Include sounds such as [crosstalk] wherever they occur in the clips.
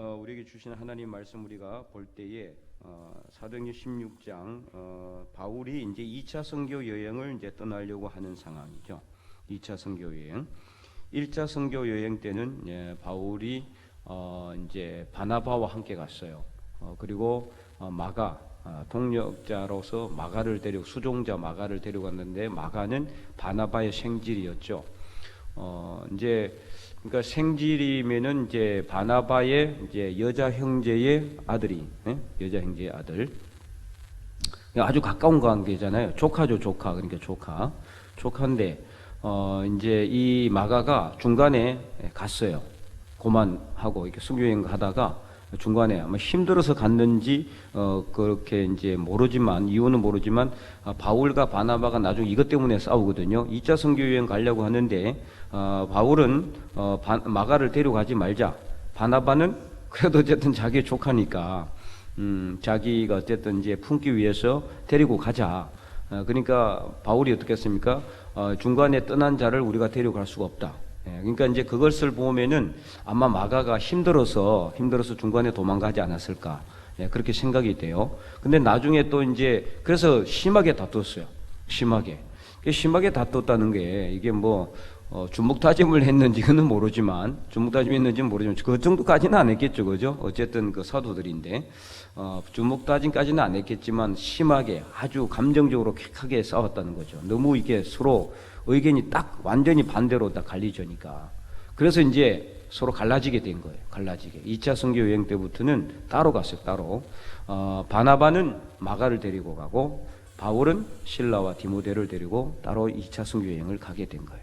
어, 우리에게 주신 하나님 말씀 우리가 볼 때에 어, 사도행전 16장 어, 바울이 이제 2차 선교 여행을 이제 떠나려고 하는 상황이죠. 2차 선교 여행. 1차 선교 여행 때는 예, 바울이 어, 이제 바나바와 함께 갔어요. 어, 그리고 어, 마가 어, 동력자로서 마가를 데리고 수종자 마가를 데려갔는데 마가는 바나바의 생질이었죠. 어, 이제 그러니까 생질이면은 이제 바나바의 이제 여자 형제의 아들이 예? 여자 형제의 아들 그러니까 아주 가까운 관계잖아요. 조카죠, 조카. 그러니까 조카. 조카인데 어 이제 이 마가가 중간에 갔어요. 고만하고 이렇게 순교여행 가다가 중간에 아마 힘들어서 갔는지 어 그렇게 이제 모르지만 이유는 모르지만 아, 바울과 바나바가 나중에 이것 때문에 싸우거든요. 2차 선교 여행 가려고 하는데 어 바울은 어 바, 마가를 데려가지 말자. 바나바는 [laughs] 그래도 어쨌든 자기 조카니까 음 자기가 어쨌든 이제 품기 위해서 데리고 가자. 어, 그러니까 바울이 어떻게 했습니까? 어, 중간에 떠난 자를 우리가 데려갈 수가 없다. 예, 그러니까 이제 그것을 보면은 아마 마가가 힘들어서 힘들어서 중간에 도망가지 않았을까 예, 그렇게 생각이 돼요. 근데 나중에 또 이제 그래서 심하게 다퉜어요. 심하게 심하게 다퉜다는 게 이게 뭐 어, 주먹 다짐을 했는지 그는 모르지만 주먹 다짐했는지는 모르지만 그 정도까지는 안 했겠죠, 그죠? 어쨌든 그 사도들인데 어, 주먹 다짐까지는 안 했겠지만 심하게 아주 감정적으로 격하게 싸웠다는 거죠. 너무 이게 서로 의견이 딱 완전히 반대로 다 갈리져니까. 그래서 이제 서로 갈라지게 된 거예요. 갈라지게. 2차 선교 여행 때부터는 따로 갔어요. 따로. 어, 바나바는 마가를 데리고 가고 바울은 신라와 디모데를 데리고 따로 2차 선교 여행을 가게 된 거예요.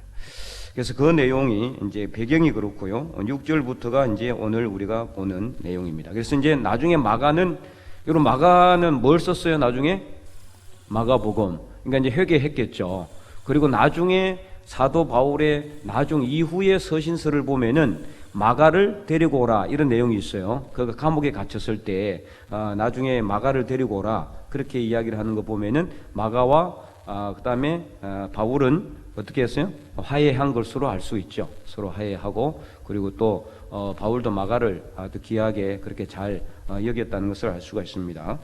그래서 그 내용이 이제 배경이 그렇고요. 6절부터가 이제 오늘 우리가 보는 내용입니다. 그래서 이제 나중에 마가는 여러분 마가는 뭘 썼어요? 나중에 마가복음. 그러니까 이제 회개했겠죠. 그리고 나중에 사도 바울의 나중 이후의 서신서를 보면은 마가를 데리고 오라 이런 내용이 있어요. 그 감옥에 갇혔을 때 아, 나중에 마가를 데리고 오라 그렇게 이야기를 하는 거 보면은 마가와 아, 그다음에 아, 바울은 어떻게 했어요? 화해한 걸 서로 알 수 있죠. 서로 화해하고 그리고 또 어, 바울도 마가를 아주 귀하게 그렇게 잘 어, 여겼다는 것을 알 수가 있습니다.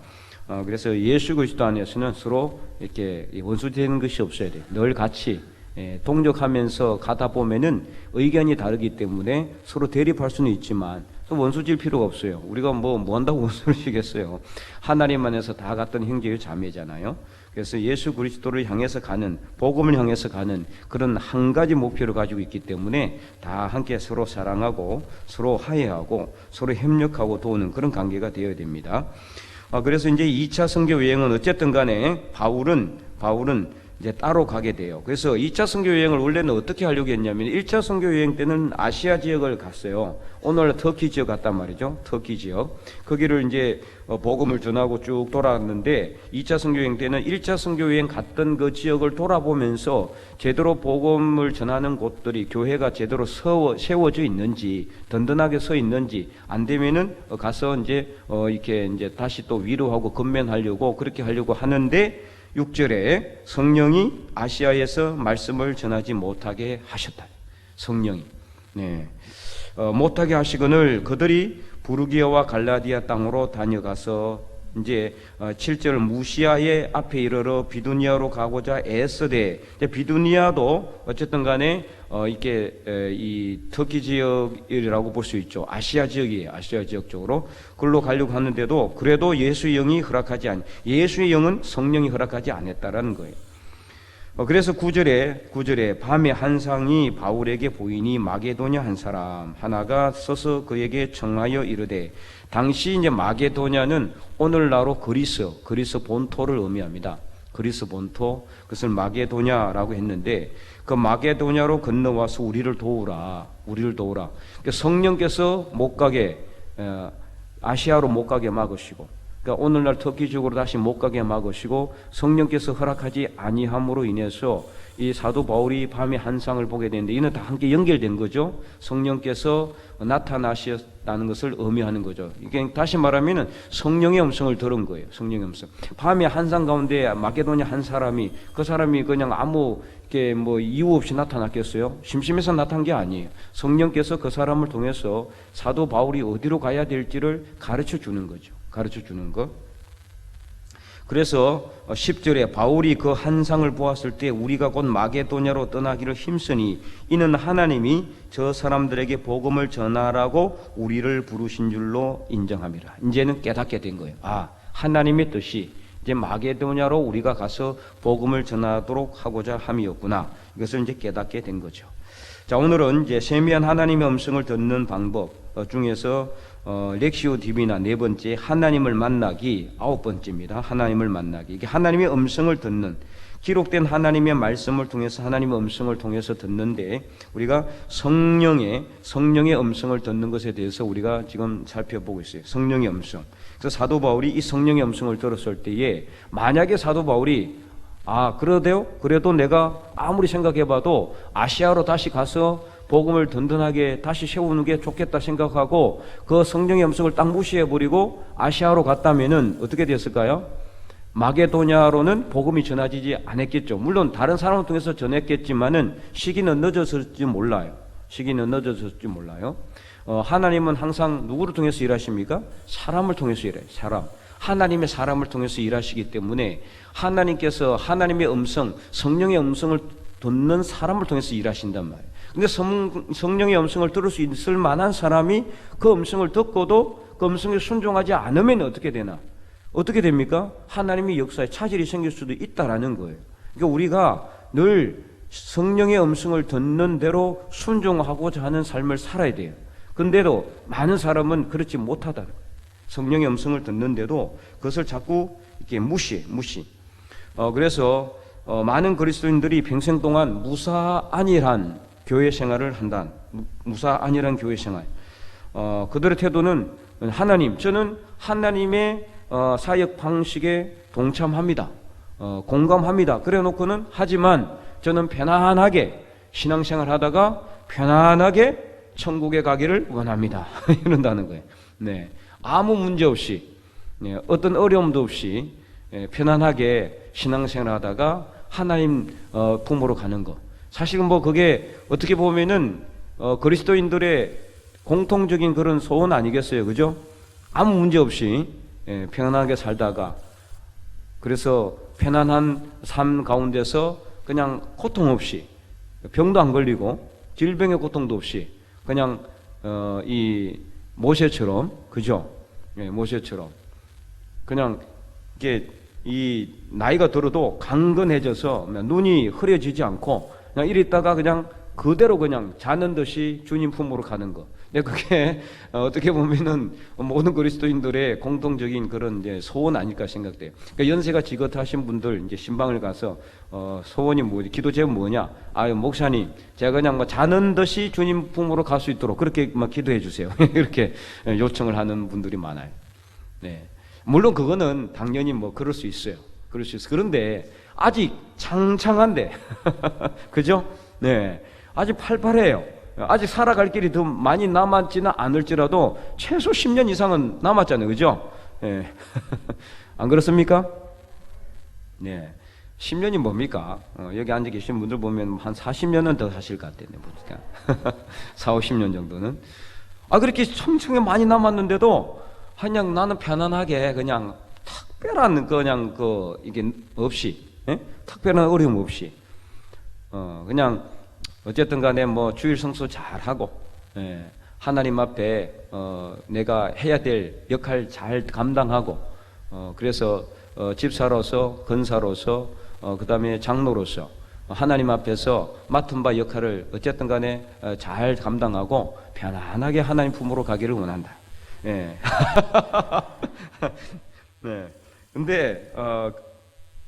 어, 그래서 예수 그리스도 안에서는 서로 이렇게 원수 되는 것이 없어야 돼요. 늘 같이 예, 동력하면서 가다 보면은 의견이 다르기 때문에 서로 대립할 수는 있지만 또 원수질 필요가 없어요. 우리가 뭐, 뭐 한다고 [laughs] 원수를 지겠어요. 하나님 안에서 다 같은 형제의 자매잖아요. 그래서 예수 그리스도를 향해서 가는, 복음을 향해서 가는 그런 한 가지 목표를 가지고 있기 때문에 다 함께 서로 사랑하고 서로 화해하고 서로 협력하고 도우는 그런 관계가 되어야 됩니다. 아, 그래서 이제 2차 선교 여행은 어쨌든 간에 바울은, 바울은 이제 따로 가게 돼요. 그래서 2차 선교 여행을 원래는 어떻게 하려고 했냐면 1차 선교 여행 때는 아시아 지역을 갔어요. 오늘 터키 지역 갔단 말이죠. 터키 지역. 거기를 이제 어, 복음을 전하고 쭉 돌아왔는데 2차 선교 여행 때는 1차 선교 여행 갔던 그 지역을 돌아보면서 제대로 복음을 전하는 곳들이 교회가 제대로 세워, 세워져 있는지 든든하게 서 있는지 안 되면은 어, 가서 이제 어 이렇게 이제 다시 또 위로하고 건면하려고 그렇게 하려고 하는데 6절에 성령이 아시아에서 말씀을 전하지 못하게 하셨다. 성령이. 네. 어, 못하게 하시거늘 그들이 부르기아와 갈라디아 땅으로 다녀가서 이제 어, 7절 무시아의 앞에 이르러 비두니아로 가고자 애쓰되 비두니아도 어쨌든 간에 어, 이렇게 에, 이 터키 지역이라고 볼 수 있죠. 아시아 지역이에요. 아시아 지역 쪽으로 그걸로 가려고 하는데도 그래도 예수의 영이 허락하지 않 예수의 영은 성령이 허락하지 않았다라는 거예요. 어, 그래서 구절에구절에 밤에 한 상이 바울에게 보이니 마게도냐 한 사람 하나가 서서 그에게 청하여 이르되 당시 이제 마게도냐는 오늘날로 그리스 그리스 본토를 의미합니다. 그리스 본토 그것을 마게도냐라고 했는데 그 마게도냐로 건너와서 우리를 도우라 우리를 도우라 그러니까 성령께서 못 가게 어, 아시아로 못 가게 막으시고 그러니까 오늘날 터키적으로 다시 못 가게 막으시고 성령께서 허락하지 아니함으로 인해서 이 사도 바울이 밤에 한상을 보게 되는데 이는 다 함께 연결된 거죠. 성령께서 나타나셨다는 것을 의미하는 거죠. 이게 다시 말하면은 성령의 음성을 들은 거예요. 성령의 음성. 밤에 한상 가운데 마게도냐 한 사람이 그 사람이 그냥 아무 이렇게 뭐 이유 없이 나타났겠어요? 심심해서 나타난 게 아니에요. 성령께서 그 사람을 통해서 사도 바울이 어디로 가야 될지를 가르쳐 주는 거죠. 가르쳐 주는 것. 그래서 10절에 바울이 그 한상을 보았을 때 우리가 곧 마게도냐로 떠나기를 힘쓰니 이는 하나님이 저 사람들에게 복음을 전하라고 우리를 부르신 줄로 인정함이라. 이제는 깨닫게 된 거예요. 아, 하나님의 뜻이 이제 마게도냐로 우리가 가서 복음을 전하도록 하고자 함이었구나. 이것을 이제 깨닫게 된 거죠. 자, 오늘은 이제 세미한 하나님의 음성을 듣는 방법 어, 중에서 어, 렉시오 디비나 네 번째 하나님을 만나기 아홉 번째입니다. 하나님을 만나기. 이게 하나님의 음성을 듣는 기록된 하나님의 말씀을 통해서 하나님의 음성을 통해서 듣는데 우리가 성령의 성령의 음성을 듣는 것에 대해서 우리가 지금 살펴보고 있어요. 성령의 음성. 그래서 사도 바울이 이 성령의 음성을 들었을 때에 만약에 사도 바울이 아 그러대요? 그래도 내가 아무리 생각해봐도 아시아로 다시 가서 복음을 든든하게 다시 세우는 게 좋겠다 생각하고 그 성령의 음성을 딱 무시해 버리고 아시아로 갔다면은 어떻게 됐을까요? 마게도냐로는 복음이 전해지지 않았겠죠. 물론 다른 사람을 통해서 전했겠지만은 시기는 늦었을지 몰라요. 시기는 늦었을지 몰라요. 어, 하나님은 항상 누구를 통해서 일하십니까? 사람을 통해서 일해요. 사람. 하나님의 사람을 통해서 일하시기 때문에 하나님께서 하나님의 음성, 성령의 음성을 듣는 사람을 통해서 일하신단 말이에요. 근데 성, 성령의 음성을 들을 수 있을 만한 사람이 그 음성을 듣고도 그 음성에 순종하지 않으면 어떻게 되나? 어떻게 됩니까? 하나님의 역사에 차질이 생길 수도 있다라는 거예요. 그러니까 우리가 늘 성령의 음성을 듣는 대로 순종하고자 하는 삶을 살아야 돼요. 근데도 많은 사람은 그렇지 못하다. 성령의 음성을 듣는데도 그것을 자꾸 이렇게 무시, 무시. 어, 그래서 어, 많은 그리스도인들이 평생 동안 무사 안일한 교회 생활을 한다. 무사 안일한 교회 생활. 어, 그들의 태도는 하나님, 저는 하나님의 어, 사역 방식에 동참합니다. 어, 공감합니다. 그래 놓고는 하지만 저는 편안하게 신앙생활 하다가 편안하게 천국에 가기를 원합니다. [laughs] 이런다는 거예요. 네. 아무 문제 없이, 네. 어떤 어려움도 없이 예, 편안하게 신앙생활 하다가 하나님 어, 품으로 가는 것. 사실은 뭐 그게 어떻게 보면은 어, 그리스도인들의 공통적인 그런 소원 아니겠어요, 그죠? 아무 문제 없이 예, 편안하게 살다가 그래서 편안한 삶 가운데서 그냥 고통 없이 병도 안 걸리고 질병의 고통도 없이 그냥 어, 이 모세처럼 그죠? 예, 모세처럼 그냥 이게 이 나이가 들어도 강건해져서 눈이 흐려지지 않고 그냥 이리 있다가 그냥 그대로 그냥 자는 듯이 주님 품으로 가는 거. 근데 그게 [laughs] 어, 어떻게 보면은 모든 그리스도인들의 공통적인 그런 이제 소원 아닐까 생각돼요. 그러니까 연세가 지긋하신 분들 이제 신방을 가서 어, 소원이 뭐지? 기도 제목 뭐냐? 아, 목사님, 제가 그냥 뭐 자는 듯이 주님 품으로 갈 수 있도록 그렇게 막 기도해 주세요. [laughs] 이렇게 요청을 하는 분들이 많아요. 네. 물론 그거는 당연히 뭐 그럴 수 있어요. 그럴 수 있어요. 그런데 아직 창창한데, [laughs] 그죠? 네. 아직 팔팔해요. 아직 살아갈 길이 더 많이 남았지는 않을지라도 최소 10년 이상은 남았잖아요. 그죠? 네. [laughs] 안 그렇습니까? 네. 10년이 뭡니까? 어, 여기 앉아 계신 분들 보면 한 40년은 더 사실 것 같아요. 보니까. [laughs] 4, 50년 정도는. 아, 그렇게 청청에 많이 남았는데도 그냥 나는 편안하게 그냥 특별한 그냥 그 이게 없이 예? 특별한 어려움 없이 어 그냥 어쨌든 간에 뭐 주일 성수 잘 하고 예, 하나님 앞에 어 내가 해야 될 역할 잘 감당하고 어 그래서 어 집사로서 근사로서 어 그 다음에 장로로서 하나님 앞에서 맡은 바 역할을 어쨌든 간에 어, 잘 감당하고 편안하게 하나님 품으로 가기를 원한다. 예. [laughs] 네. 근데 어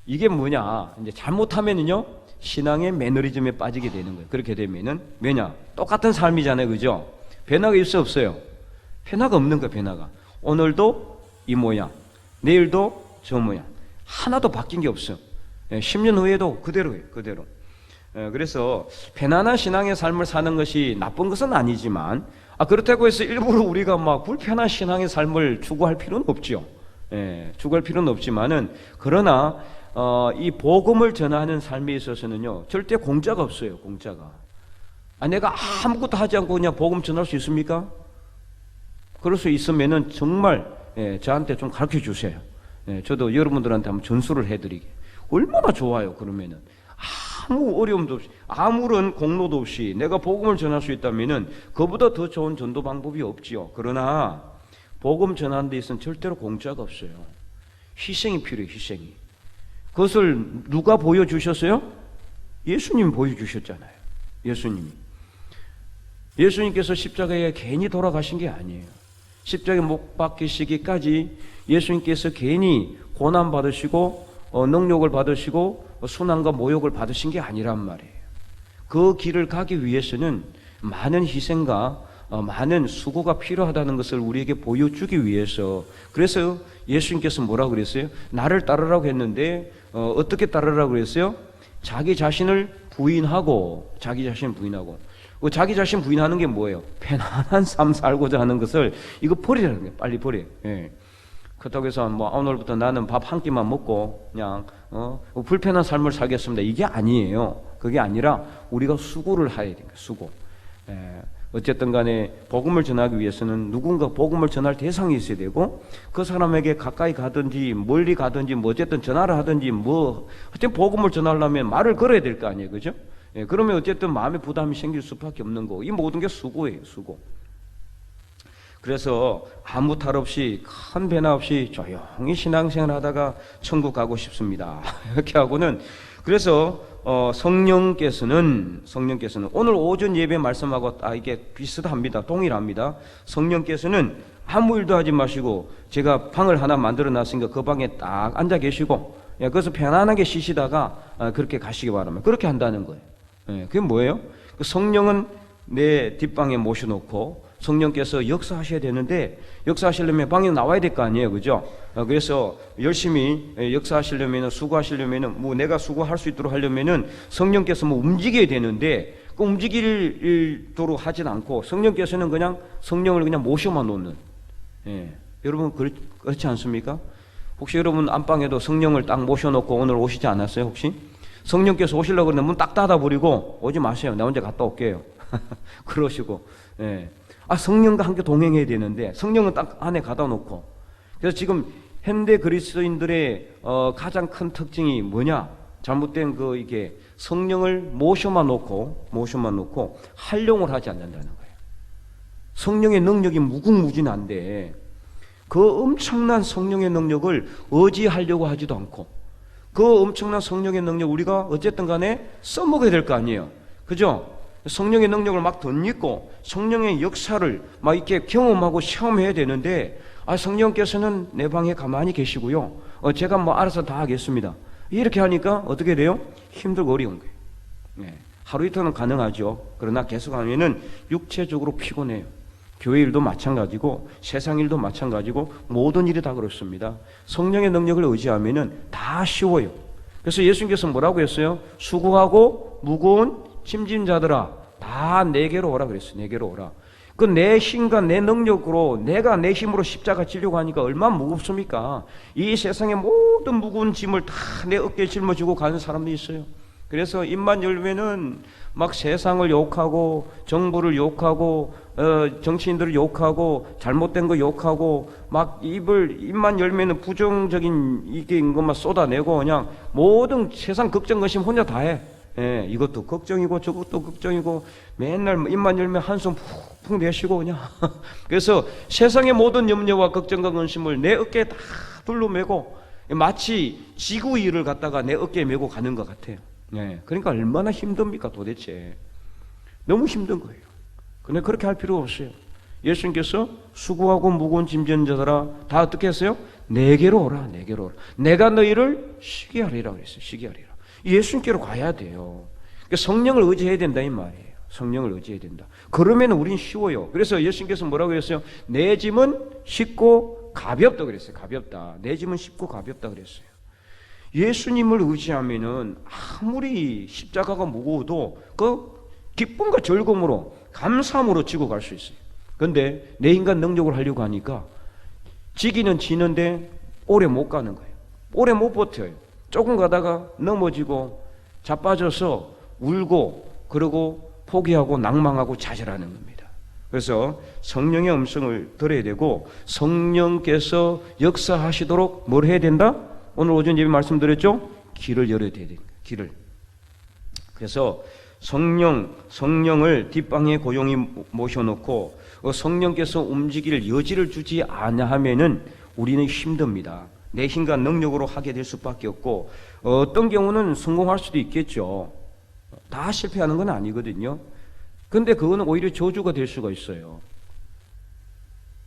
이게 뭐냐? 이제 잘못하면은요 신앙의 매너리즘에 빠지게 되는 거예요. 그렇게 되면은 왜냐? 똑같은 삶이잖아요, 그죠? 변화가 있어 없어요? 변화가 없는 거예요, 변화가. 오늘도 이 모양, 내일도 저 모양. 하나도 바뀐 게 없어. 예, 10년 후에도 그대로예요. 그대로. 예, 그래서 편안한 신앙의 삶을 사는 것이 나쁜 것은 아니지만 아, 그렇다고 해서 일부러 우리가 막 불편한 신앙의 삶을 추구할 필요는 없죠. 예, 추구할 필요는 없지만은 그러나 어, 이 복음을 전하는 삶에 있어서는요 절대 공짜가 없어요. 공짜가. 아, 내가 아무것도 하지 않고 그냥 복음 전할 수 있습니까? 그럴 수 있으면은 정말 예, 저한테 좀 가르쳐 주세요. 예, 저도 여러분들한테 한번 전수를 해드리게. 얼마나 좋아요. 그러면은 아무 어려움도 없이 아무런 공로도 없이 내가 복음을 전할 수 있다면은 그보다 더 좋은 전도 방법이 없지요. 그러나 복음 전하는 데 있어서는 절대로 공짜가 없어요. 희생이 필요해요. 희생이. 그것을 누가 보여주셨어요? 예수님 보여주셨잖아요. 예수님이. 예수님께서 십자가에 괜히 돌아가신 게 아니에요. 십자가에 못 박히시기까지 예수님께서 괜히 고난 받으시고 어, 능력을 받으시고 어, 순환과 모욕을 받으신 게 아니란 말이에요. 그 길을 가기 위해서는 많은 희생과 어, 많은 수고가 필요하다는 것을 우리에게 보여주기 위해서 그래서 예수님께서 뭐라고 그랬어요? 나를 따르라고 했는데 어, 어떻게 따르라고 그랬어요? 자기 자신을 부인하고 자기 자신을 부인하고 그 자기 자신 부인하는 게 뭐예요? 편안한 삶 살고자 하는 것을 이거 버리라는 거예요. 빨리 버려. 예. 그렇다고 해서 뭐 오늘부터 나는 밥 한 끼만 먹고 그냥 어, 불편한 삶을 살겠습니다. 이게 아니에요. 그게 아니라 우리가 수고를 해야 됩니다. 수고. 예. 어쨌든 간에 복음을 전하기 위해서는 누군가 복음을 전할 대상이 있어야 되고 그 사람에게 가까이 가든지 멀리 가든지 뭐 어쨌든 전화를 하든지 뭐 어쨌든 복음을 전하려면 말을 걸어야 될 거 아니에요. 그죠? 예, 그러면 어쨌든 마음의 부담이 생길 수밖에 없는 거고 이 모든 게 수고예요. 수고. 그래서 아무 탈 없이 큰 배나 없이 조용히 신앙생활 하다가 천국 가고 싶습니다. [laughs] 이렇게 하고는 그래서 어, 성령께서는 성령께서는 오늘 오전 예배 말씀하고 아 이게 비슷합니다. 동일합니다. 성령께서는 아무 일도 하지 마시고 제가 방을 하나 만들어 놨으니까 그 방에 딱 앉아 계시고 예, 거기서 편안하게 쉬시다가 아, 그렇게 가시기 바랍니다. 그렇게 한다는 거예요. 예, 그게 뭐예요? 그 성령은 내 뒷방에 모셔놓고 성령께서 역사하셔야 되는데 역사하시려면 방에 나와야 될 거 아니에요, 그죠? 어, 그래서 열심히 예, 역사하시려면 수고하시려면 뭐 내가 수고할 수 있도록 하려면은 성령께서 뭐 움직여야 되는데 그 움직이도록 하진 않고 성령께서는 그냥 성령을 그냥 모셔만 놓는. 예, 여러분 그렇, 그렇지 않습니까? 혹시 여러분 안방에도 성령을 딱 모셔놓고 오늘 오시지 않았어요, 혹시? 성령께서 오시려고 그러는데 문 딱 닫아버리고 오지 마세요. 나 혼자 갔다 올게요. [laughs] 그러시고, 예. 아, 성령과 함께 동행해야 되는데 성령은 딱 안에 가다 놓고. 그래서 지금 현대 그리스도인들의 어, 가장 큰 특징이 뭐냐? 잘못된 그 이게 성령을 모셔만 놓고 모셔만 놓고 활용을 하지 않는다는 거예요. 성령의 능력이 무궁무진한데 그 엄청난 성령의 능력을 의지하려고 하지도 않고 그 엄청난 성령의 능력 우리가 어쨌든 간에 써먹어야 될 거 아니에요. 그죠? 성령의 능력을 막 덧입고 성령의 역사를 막 이렇게 경험하고 시험해야 되는데 아 성령께서는 내 방에 가만히 계시고요. 어, 제가 뭐 알아서 다 하겠습니다. 이렇게 하니까 어떻게 돼요? 힘들고 어려운 거예요. 네. 하루 이틀은 가능하죠. 그러나 계속 하면은 육체적으로 피곤해요. 교회 일도 마찬가지고 세상 일도 마찬가지고 모든 일이 다 그렇습니다. 성령의 능력을 의지하면은 다 쉬워요. 그래서 예수님께서 뭐라고 했어요? 수고하고 무거운 짐진 자들아 다 내게로 오라 그랬어요. 내게로 오라. 그 내 힘과 내 능력으로 내가 내 힘으로 십자가 지려고 하니까 얼마나 무겁습니까? 이 세상의 모든 무거운 짐을 다 내 어깨에 짊어지고 가는 사람도 있어요. 그래서 입만 열면은 막 세상을 욕하고 정부를 욕하고 어, 정치인들을 욕하고 잘못된 거 욕하고 막 입을 입만 열면은 부정적인 이게 것만 쏟아내고 그냥 모든 세상 걱정 근심 혼자 다 해. 예, 이것도 걱정이고 저것도 걱정이고 맨날 입만 열면 한숨 푹푹 내쉬고 그냥 [laughs] 그래서 세상의 모든 염려와 걱정과 근심을 내 어깨에 다 둘러매고 마치 지구 일을 갖다가 내 어깨에 메고 가는 것 같아요. 예, 그러니까 얼마나 힘듭니까 도대체 너무 힘든 거예요. 근데 그렇게 할 필요 없어요. 예수님께서 수고하고 무거운 짐진 자들아 다 어떻게 했어요? 내게로 오라 내게로 오라 내가 너희를 쉬게 하리라 그랬어요 쉬게 하리라 예수님께로 가야 돼요 그러니까 성령을 의지해야 된다 이 말이에요 성령을 의지해야 된다 그러면 우린 쉬워요 그래서 예수님께서 뭐라고 했어요? 내 짐은 쉽고 가볍다 그랬어요. 가볍다. 내 짐은 쉽고 가볍다 그랬어요. 예수님을 의지하면은 아무리 십자가가 무거워도 그 기쁨과 즐거움으로 감사함으로 지고 갈 수 있어요. 근데 내 인간 능력을 하려고 하니까 지기는 지는데 오래 못 가는 거예요. 오래 못 버텨요. 조금 가다가 넘어지고 자빠져서 울고 그러고 포기하고 낭망하고 좌절하는 겁니다. 그래서 성령의 음성을 들어야 되고 성령께서 역사하시도록 뭘 해야 된다? 오늘 오전 예배 말씀드렸죠? 길을 열어야 돼요. 길을. 그래서 성령 성령을 뒷방에 고용히 모셔놓고 어, 성령께서 움직일 여지를 주지 않으면은 우리는 힘듭니다. 내 힘과 능력으로 하게 될 수밖에 없고 어떤 경우는 성공할 수도 있겠죠. 다 실패하는 건 아니거든요. 근데 그거는 오히려 저주가 될 수가 있어요.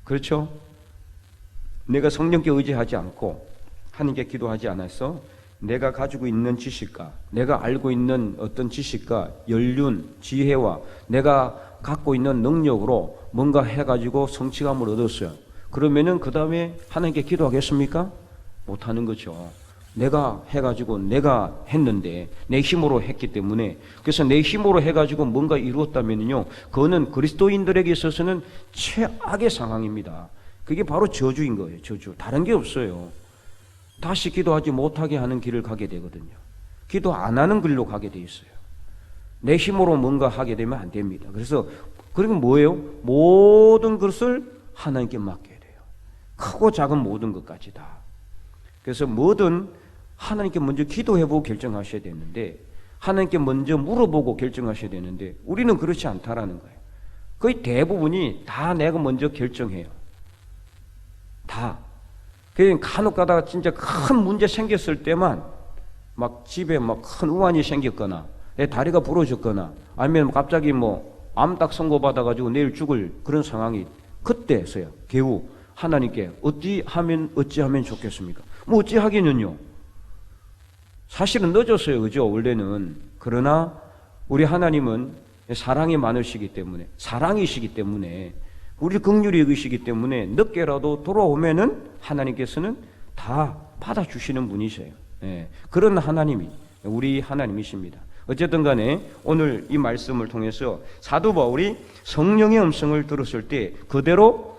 그렇죠? 내가 성령께 의지하지 않고 하나님께 기도하지 않아서 내가 가지고 있는 지식과 내가 알고 있는 어떤 지식과 연륜, 지혜와 내가 갖고 있는 능력으로 뭔가 해가지고 성취감을 얻었어요. 그러면은 그 다음에 하나님께 기도하겠습니까? 못하는 거죠. 내가 해가지고 내가 했는데 내 힘으로 했기 때문에 그래서 내 힘으로 해가지고 뭔가 이루었다면요 그거는 그리스도인들에게 있어서는 최악의 상황입니다. 그게 바로 저주인 거예요. 저주. 다른 게 없어요. 다시 기도하지 못하게 하는 길을 가게 되거든요. 기도 안 하는 길로 가게 돼 있어요. 내 힘으로 뭔가 하게 되면 안 됩니다. 그래서 그리고 뭐예요? 모든 것을 하나님께 맡겨야 돼요. 크고 작은 모든 것까지 다. 그래서 뭐든 하나님께 먼저 기도해보고 결정하셔야 되는데 하나님께 먼저 물어보고 결정하셔야 되는데 우리는 그렇지 않다라는 거예요. 거의 대부분이 다 내가 먼저 결정해요. 다. 그냥 간혹 가다가 진짜 큰 문제 생겼을 때만 막 집에 막 큰 우환이 생겼거나 내 다리가 부러졌거나 아니면 갑자기 뭐 암딱 선고받아가지고 내일 죽을 그런 상황이 그때서야 개우 하나님께 어찌 하면 어찌 하면 좋겠습니까? 뭐 어찌 하기는요. 사실은 늦었어요, 그죠? 원래는 그러나 우리 하나님은 사랑이 많으시기 때문에 사랑이시기 때문에 우리 긍휼히 여기시기 때문에 늦게라도 돌아오면은 하나님께서는 다 받아주시는 분이세요. 예, 그런 하나님이 우리 하나님이십니다. 어쨌든 간에 오늘 이 말씀을 통해서 사도 바울이 성령의 음성을 들었을 때 그대로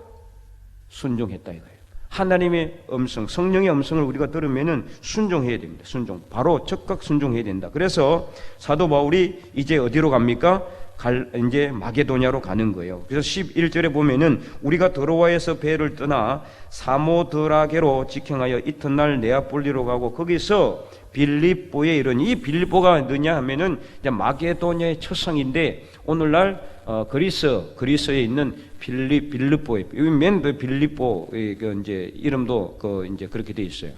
순종했다 이거예요. 하나님의 음성, 성령의 음성을 우리가 들으면은 순종해야 됩니다. 순종. 바로 즉각 순종해야 된다. 그래서 사도 바울이 이제 어디로 갑니까? 갈, 이제 마게도냐로 가는 거예요. 그래서 11절에 보면은 우리가 드로아에서 배를 떠나 사모드라게로 직행하여 이튿날 네아폴리로 가고 거기서 빌립보에 이르니 이 빌립보가 어느냐 하면은 이제 마게도냐의 첫성인데 오늘날 어, 그리스 그리스에 있는 빌립 빌립보에 맨 빌립보의 그 이제 이름도 그 이제 그렇게 돼 있어요.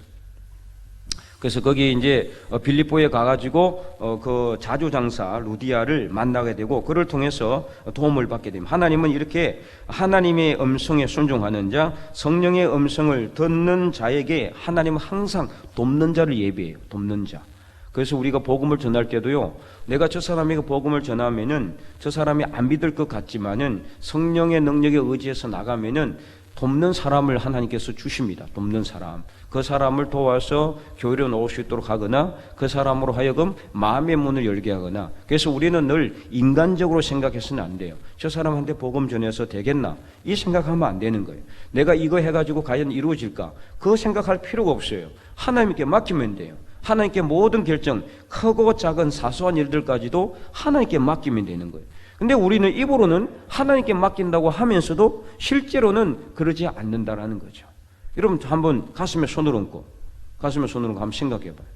그래서 거기 이제 어, 빌립보에 가가지고 어, 그 자주장사 루디아를 만나게 되고 그를 통해서 도움을 받게 됩니다. 하나님은 이렇게 하나님의 음성에 순종하는 자, 성령의 음성을 듣는 자에게 하나님은 항상 돕는 자를 예비해요. 돕는 자. 그래서 우리가 복음을 전할 때도요, 내가 저 사람에게 복음을 전하면은 저 사람이 안 믿을 것 같지만은 성령의 능력에 의지해서 나가면은 돕는 사람을 하나님께서 주십니다. 돕는 사람. 그 사람을 도와서 교회로 나올 수 있도록 하거나 그 사람으로 하여금 마음의 문을 열게 하거나 그래서 우리는 늘 인간적으로 생각해서는 안 돼요. 저 사람한테 복음 전해서 되겠나? 이 생각하면 안 되는 거예요. 내가 이거 해가지고 과연 이루어질까? 그거 생각할 필요가 없어요. 하나님께 맡기면 돼요. 하나님께 모든 결정, 크고 작은 사소한 일들까지도 하나님께 맡기면 되는 거예요. 근데 우리는 입으로는 하나님께 맡긴다고 하면서도 실제로는 그러지 않는다라는 거죠. 여러분 한번 가슴에 손을 얹고 가슴에 손을 얹고 한번 생각해 봐요.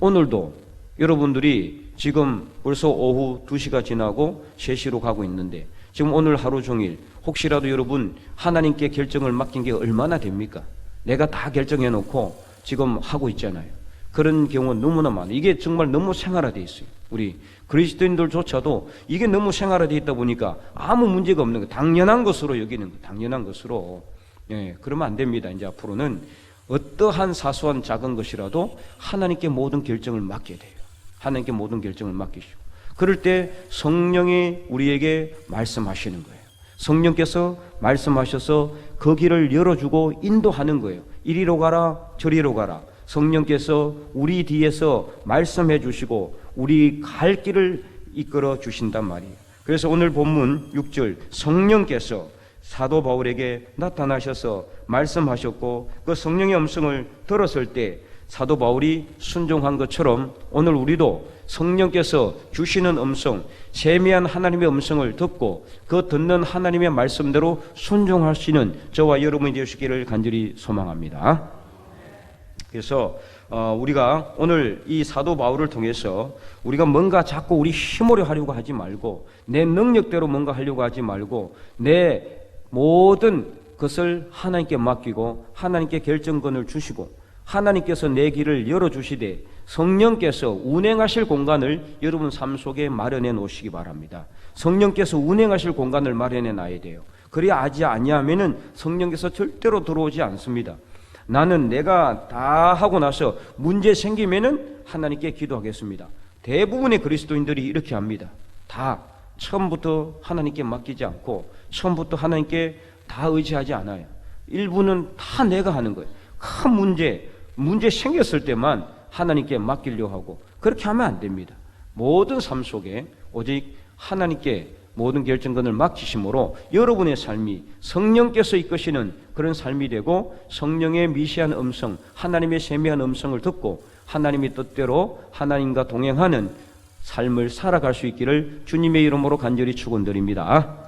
오늘도 여러분들이 지금 벌써 오후 2시가 지나고 3시로 가고 있는데 지금 오늘 하루 종일 혹시라도 여러분 하나님께 결정을 맡긴 게 얼마나 됩니까? 내가 다 결정해 놓고 지금 하고 있잖아요. 그런 경우 너무나 많아요. 이게 정말 너무 생활화돼 있어요. 우리 그리스도인들조차도 이게 너무 생활화돼 있다 보니까 아무 문제가 없는 거, 당연한 것으로 여기는 거, 당연한 것으로. 예, 그러면 안 됩니다. 이제 앞으로는 어떠한 사소한 작은 것이라도 하나님께 모든 결정을 맡겨야 돼요. 하나님께 모든 결정을 맡기시고. 그럴 때 성령이 우리에게 말씀하시는 거예요. 성령께서 말씀하셔서 그 길을 열어주고 인도하는 거예요. 이리로 가라, 저리로 가라. 성령께서 우리 뒤에서 말씀해 주시고 우리 갈 길을 이끌어 주신단 말이에요. 그래서 오늘 본문 6절 성령께서 사도 바울에게 나타나셔서 말씀하셨고 그 성령의 음성을 들었을 때 사도 바울이 순종한 것처럼 오늘 우리도 성령께서 주시는 음성, 세미한 하나님의 음성을 듣고 그 듣는 하나님의 말씀대로 순종하시는 저와 여러분이 되시기를 간절히 소망합니다. 그래서 어, 우리가 오늘 이 사도 바울을 통해서 우리가 뭔가 자꾸 우리 힘으로 하려고 하지 말고 내 능력대로 뭔가 하려고 하지 말고 내 모든 것을 하나님께 맡기고 하나님께 결정권을 주시고 하나님께서 내 길을 열어 주시되 성령께서 운행하실 공간을 여러분 삶 속에 마련해 놓으시기 바랍니다. 성령께서 운행하실 공간을 마련해 놔야 돼요. 그래야 하지 아니하면은 성령께서 절대로 들어오지 않습니다. 나는 내가 다 하고 나서 문제 생기면은 하나님께 기도하겠습니다. 대부분의 그리스도인들이 이렇게 합니다. 다 처음부터 하나님께 맡기지 않고 처음부터 하나님께 다 의지하지 않아요. 일부는 다 내가 하는 거예요. 큰 문제, 문제 생겼을 때만 하나님께 맡기려고 하고 그렇게 하면 안 됩니다. 모든 삶 속에 오직 하나님께 모든 결정권을 맡기심으로 여러분의 삶이 성령께서 이끄시는 그런 삶이 되고 성령의 미시한 음성, 하나님의 세미한 음성을 듣고 하나님의 뜻대로 하나님과 동행하는 삶을 살아갈 수 있기를 주님의 이름으로 간절히 축원드립니다.